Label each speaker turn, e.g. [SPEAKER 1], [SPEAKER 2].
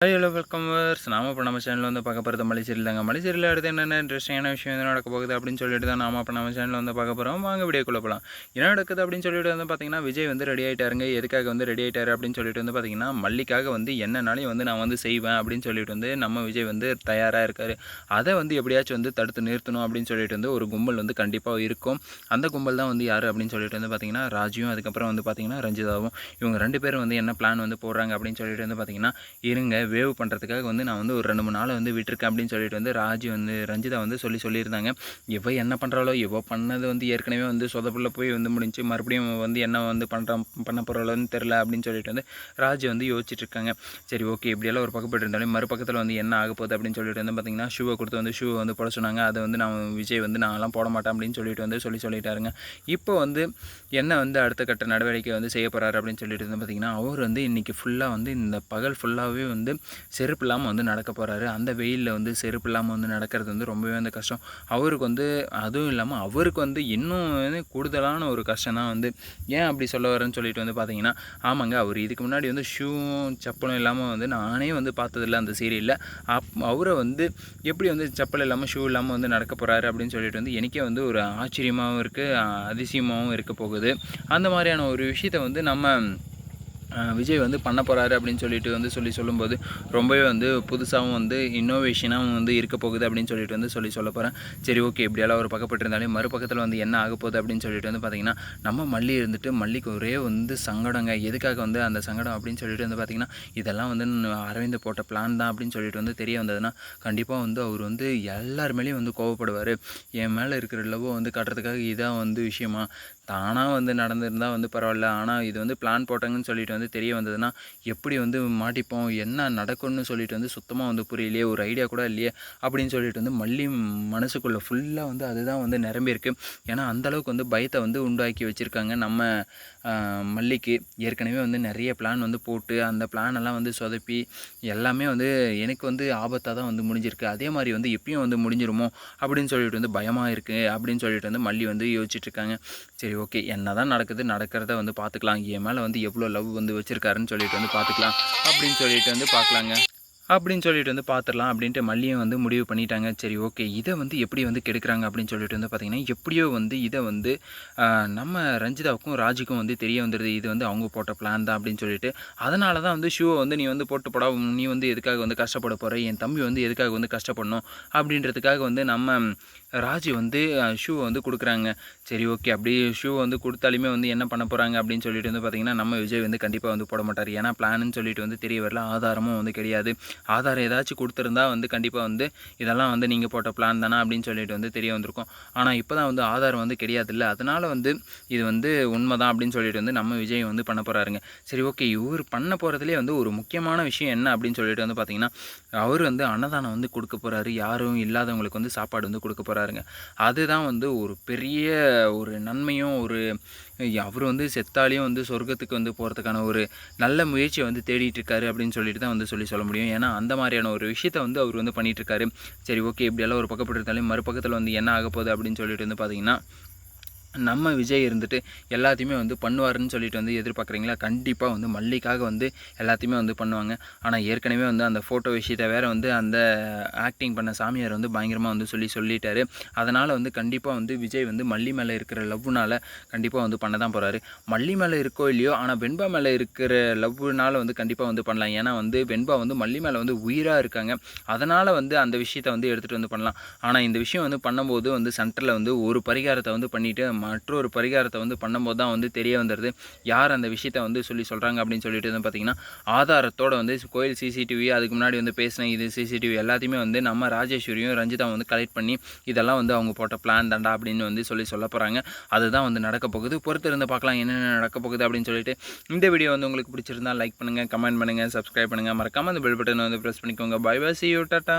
[SPEAKER 1] Hello welcome verse நாம இப்போ நம்ம சேனலில் வந்து பார்க்க போகிறது மலைச்சேரியில் தாங்க மலைச்சேரியில் அடுத்து என்னென்ன இன்ட்ரெஸ்டிங்கான விஷயம் எது நடக்க போகுது அப்படின்னு சொல்லிட்டு தான் நாம இப்போ நம்ம சேனலில் வந்து பார்க்க போகிறோம் வாங்க வீடியோக்குள்ளே போகலாம் என்ன நடக்குது அப்படின்னு சொல்லிட்டு வந்து பார்த்தீங்கன்னா விஜய் வந்து ரெடி ஆகிட்டாருங்க எதுக்காக வந்து ரெடி ஆகிட்டாரு அப்படின்னு சொல்லிட்டு வந்து பார்த்தீங்கன்னா மல்லிக்காக வந்து என்னனாலையும் வந்து நான் வந்து செய்வேன் அப்படின்னு சொல்லிட்டு வந்து நம்ம விஜய் வந்து தயாராக இருக்கார். அதை வந்து எப்படியாச்சும் வந்து தடுத்து நிறுத்தணும் அப்படின்னு சொல்லிட்டு வந்து ஒரு கும்பல் வந்து கண்டிப்பாக இருக்கும். அந்த கும்பல் தான் வந்து யார் அப்படின்னு சொல்லிட்டு வந்து பார்த்தீங்கன்னா ராஜியும் அதுக்கப்புறம் வந்து பார்த்தீங்கன்னா ரஞ்சிதாவும். இவங்க ரெண்டு பேரும் வந்து என்ன பிளான் வந்து போடுறாங்க அப்படின்னு சொல்லிட்டு வந்து பார்த்தீங்கன்னா இருங்க வேவ் பண்ணுறதுக்காக வந்து நான் வந்து ஒரு ரெண்டு மூணு நாள் வந்து விட்டுருக்கேன் அப்படின்னு சொல்லிட்டு வந்து ராஜி வந்து ரஞ்சிதா வந்து சொல்லி சொல்லியிருந்தாங்க. இவ என்ன பண்ணுறாளோ இவ பண்ணது வந்து ஏற்கனவே வந்து சொதப்புள்ள போய் வந்து முடிஞ்சு மறுபடியும் வந்து என்ன வந்து பண்ணுறான் பண்ண போகிறாளோன்னு தெரில அப்படின்னு சொல்லிட்டு வந்து ராஜி வந்து யோசிச்சுட்டு இருக்காங்க சரி ஓகே இப்படியெல்லாம் ஒரு பக்கப்பட்டு இருந்தாலும் மறுபக்கத்தில் வந்து என்ன ஆக போகுது அப்படின்னு சொல்லிட்டு வந்து பார்த்தீங்கன்னா ஷூவை கொடுத்து வந்து ஷூவை வந்து போட சொன்னாங்க. அதை வந்து நான் விஜய் வந்து நான்லாம் போட மாட்டேன் அப்படின்னு சொல்லிட்டு வந்து சொல்லி சொல்லிட்டாருங்க. இப்போ வந்து என்ன வந்து அடுத்த கட்ட நடவடிக்கை வந்து செய்ய போகிறாரு அப்படின்னு சொல்லிட்டு வந்து பார்த்தீங்கன்னா அவர் வந்து இன்றைக்கி ஃபுல்லாக வந்து இந்த பகல் ஃபுல்லாகவே வந்து செருப்பு இல்லாமல் வந்து நடக்க போகிறாரு அந்த வெயிலில் வந்து செருப்பு இல்லாமல் வந்து நடக்கிறது வந்து ரொம்பவே வந்து கஷ்டம். அவருக்கு வந்து அதுவும் இல்லாமல் அவருக்கு வந்து இன்னும் வந்து கூடுதலான ஒரு கஷ்டம் தான் வந்து ஏன் அப்படி சொல்ல வரேன்னு சொல்லிட்டு வந்து பார்த்தீங்கன்னா ஆமாங்க அவர் இதுக்கு முன்னாடி வந்து ஷூவும் செப்பலும் இல்லாமல் வந்து நானே வந்து பார்த்ததில்ல அந்த சீரியலில். அப் அவரை வந்து எப்படி வந்து செப்பல் இல்லாமல் ஷூ இல்லாமல் வந்து நடக்க போகிறாரு அப்படின்னு சொல்லிட்டு வந்து எனக்கே வந்து ஒரு ஆச்சரியமாகவும் இருக்குது அதிசயமாகவும் இருக்க போகுது. அந்த மாதிரியான ஒரு விஷயத்தை வந்து நம்ம விஜய் வந்து பண்ண போகிறாரு அப்படின்னு சொல்லிட்டு வந்து சொல்லி சொல்லும்போது ரொம்பவே வந்து புதுசாகவும் வந்து இன்னோவேஷனாகவும் வந்து இருக்க போகுது அப்படின்னு சொல்லிட்டு வந்து சொல்லி சொல்ல போகிறேன் சரி ஓகே இப்படியெல்லாம் ஒரு பக்கப்பட்டு இருந்தாலே மறுபக்கத்தில் வந்து என்ன ஆக போகுது அப்படின்னு சொல்லிட்டு வந்து பார்த்திங்கன்னா நம்ம மல்லி இருந்துட்டு மல்லிக்கு ஒரே வந்து சங்கடங்க. எதுக்காக வந்து அந்த சங்கடம் அப்படின்னு சொல்லிட்டு வந்து பார்த்திங்கன்னா இதெல்லாம் வந்து அரவிந்த் போட்ட பிளான் தான் அப்படின்னு சொல்லிட்டு வந்து தெரிய வந்ததுன்னா கண்டிப்பாக வந்து அவர் வந்து எல்லார் மேலேயும் வந்து கோவப்படுவார். என் மேலே இருக்கிற லவ் வந்து காட்டுறதுக்காக இதான் வந்து விஷயமா? தானாக வந்து நடந்திருந்தால் வந்து பரவாயில்ல. ஆனால் இது வந்து பிளான் போட்டாங்கன்னு சொல்லிட்டு வந்து தெரிய வந்ததுன்னா எப்படி வந்து மாட்டிப்போம்? என்ன நடக்கும்னு சொல்லிட்டு வந்து சுத்தமாக வந்து புரியலையே ஒரு ஐடியா கூட இல்லையே அப்படின்னு சொல்லிட்டு வந்து மல்லி மனசுக்குள்ளே ஃபுல்லாக வந்து அதுதான் வந்து நிரம்பியிருக்கு. ஏன்னா அந்தளவுக்கு வந்து பயத்தை வந்து உண்டாக்கி வச்சுருக்காங்க நம்ம மல்லிக்கு. ஏற்கனவே வந்து நிறைய பிளான் வந்து போட்டு அந்த பிளானெல்லாம் வந்து சொதப்பி எல்லாமே வந்து எனக்கு வந்து ஆபத்தாக தான் வந்து முடிஞ்சிருக்கு. அதே மாதிரி வந்து எப்பயும் வந்து முடிஞ்சிருமோ? அப்படின்னு சொல்லிட்டு வந்து பயமாக இருக்குது அப்படின்னு சொல்லிட்டு வந்து மல்லி வந்து யோசிச்சுட்ருக்காங்க சரி ஓகே என்ன தான் நடக்குது நடக்கிறத வந்து பார்த்துக்கலாம். என் மேலே வந்து எவ்வளோ லவ் வந்து வச்சுருக்காருன்னு சொல்லிட்டு வந்து பார்த்துக்கலாம். அப்படின்னு சொல்லிட்டு வந்து பார்க்கலாங்க. அப்படின்னு சொல்லிட்டு வந்து பார்த்துடலாம் அப்படின்ட்டு மல்லியும் வந்து முடிவு பண்ணிட்டாங்க. சரி ஓகே இதை வந்து எப்படி வந்து கெடுக்கிறாங்க அப்படின்னு சொல்லிட்டு வந்து பார்த்திங்கன்னா எப்படியோ வந்து இதை வந்து நம்ம ரஞ்சிதாவுக்கும் ராஜுக்கும் வந்து தெரிய வந்துடுது இது வந்து அவங்க போட்ட பிளான் தான் அப்படின்னு சொல்லிட்டு. அதனால தான் வந்து ஷூவை வந்து நீ வந்து போட்டு போடா. நீ வந்து எதுக்காக வந்து கஷ்டப்பட போகிற என் தம்பி வந்து எதுக்காக வந்து கஷ்டப்படணும்? அப்படின்றதுக்காக வந்து நம்ம ராஜி வந்து ஷூவை வந்து கொடுக்குறாங்க. சரி ஓகே அப்படி ஷூ வந்து கொடுத்தாலுமே வந்து என்ன பண்ண போகிறாங்க அப்படின்னு சொல்லிட்டு வந்து பார்த்திங்கன்னா நம்ம விஜய் வந்து கண்டிப்பாக வந்து போட மாட்டார். ஏன்னா பிளான்னு சொல்லிட்டு வந்து தெரிய வரல. ஆதாரமும் வந்து கிடையாது. ஆதாரம் ஏதாச்சும் கொடுத்துருந்தா வந்து கண்டிப்பாக வந்து இதெல்லாம் வந்து நீங்கள் போட்ட பிளான் தானே அப்படின்னு சொல்லிட்டு வந்து தெரிய வந்திருக்கும். ஆனால் இப்போ தான் வந்து ஆதாரம் வந்து கிடையாது இல்லை அதனால் வந்து இது வந்து உண்மை தான் அப்படின்னு சொல்லிட்டு வந்து நம்ம விஜய் வந்து பண்ண போகிறாருங்க சரி ஓகே இவர் பண்ண போகிறதுலே வந்து ஒரு முக்கியமான விஷயம் என்ன அப்படின்னு சொல்லிட்டு வந்து பார்த்திங்கன்னா அவர் வந்து அன்னதானம் வந்து கொடுக்க போகிறாரு யாரும் இல்லாதவங்களுக்கு வந்து சாப்பாடு வந்து கொடுக்க போகிறாருங்க அதுதான் வந்து ஒரு பெரிய ஒரு நன்மையும் ஒரு அவர் வந்து செத்தாலையும் வந்து சொர்க்கத்துக்கு வந்து போகிறதுக்கான ஒரு நல்ல முயற்சியை வந்து தேடிட்டு இருக்காரு அப்படின்னு சொல்லிட்டு தான் வந்து சொல்லி சொல்ல முடியும். ஏன்னா அந்த மாதிரியான ஒரு விஷயத்தை வந்து அவர் வந்து பண்ணிட்டு இருக்காரு. சரி ஓகே இப்படியெல்லாம் ஒரு பக்கப்பட்டு இருந்தாலும் மறுபக்கத்தில் வந்து என்ன ஆக போகுது அப்படின்னு சொல்லிட்டு வந்து பார்த்தீங்கன்னா நம்ம விஜய் இருந்துட்டு எல்லாத்தையுமே வந்து பண்ணுவாருன்னு சொல்லிட்டு வந்து எதிர்பார்க்குறீங்களா? கண்டிப்பாக வந்து மல்லிக்காக வந்து எல்லாத்தையுமே வந்து பண்ணுவாங்க. ஆனால் ஏற்கனவே வந்து அந்த ஃபோட்டோ விஷயத்தை வேறு வந்து அந்த ஆக்டிங் பண்ண சாமியார் வந்து பயங்கரமாக வந்து சொல்லி சொல்லிட்டாரு. அதனால் வந்து கண்டிப்பாக வந்து விஜய் வந்து மல்லி மேலே இருக்கிற லவ்னால் கண்டிப்பாக வந்து பண்ண தான் போகிறாரு மல்லி மேலே இருக்கோ இல்லையோ ஆனால் வெண்பா மேலே இருக்கிற லவ்னால் வந்து கண்டிப்பாக வந்து பண்ணலாம். ஏன்னா வந்து வெண்பா வந்து மல்லி மேலே வந்து உயிராக இருக்காங்க. அதனால் வந்து அந்த விஷயத்தை வந்து எடுத்துகிட்டு வந்து பண்ணலாம். ஆனால் இந்த விஷயம் வந்து பண்ணும்போது வந்து சென்டரில் வந்து ஒரு பரிகாரத்தை வந்து பண்ணிவிட்டு மற்றொரு பரிகாரத்தை வந்து பண்ணும்போது தான் வந்து தெரிய வந்துடுது யார் அந்த விஷயத்தை வந்து சொல்லி சொல்கிறாங்க அப்படின்னு சொல்லிட்டு வந்து பார்த்திங்கன்னா ஆதாரத்தோட வந்து கோயில் சிசிடிவி அதுக்கு முன்னாடி வந்து பேசின இது சிசிடிவி எல்லாத்தையுமே வந்து நம்ம ராஜேஸ்வரியும் ரஞ்சிதா வந்து கலெக்ட் பண்ணி இதெல்லாம் வந்து அவங்க போட்ட பிளான் தாண்டா அப்படின்னு வந்து சொல்லி சொல்ல போகிறாங்க அதுதான் வந்து நடக்க போகுது. பொறுத்து இருந்து பார்க்கலாம் என்னென்ன நடக்க போகுது அப்படின்னு சொல்லிட்டு இந்த வீடியோ வந்து உங்களுக்கு பிடிச்சிருந்தா லைக் பண்ணுங்கள் கமெண்ட் பண்ணுங்கள் சப்ஸ்கிரைப் பண்ணுங்கள் மறக்காமல் அந்த பெல் பட்டனை வந்து ப்ரெஸ் பண்ணிக்கோங்க. Bye bye see you tata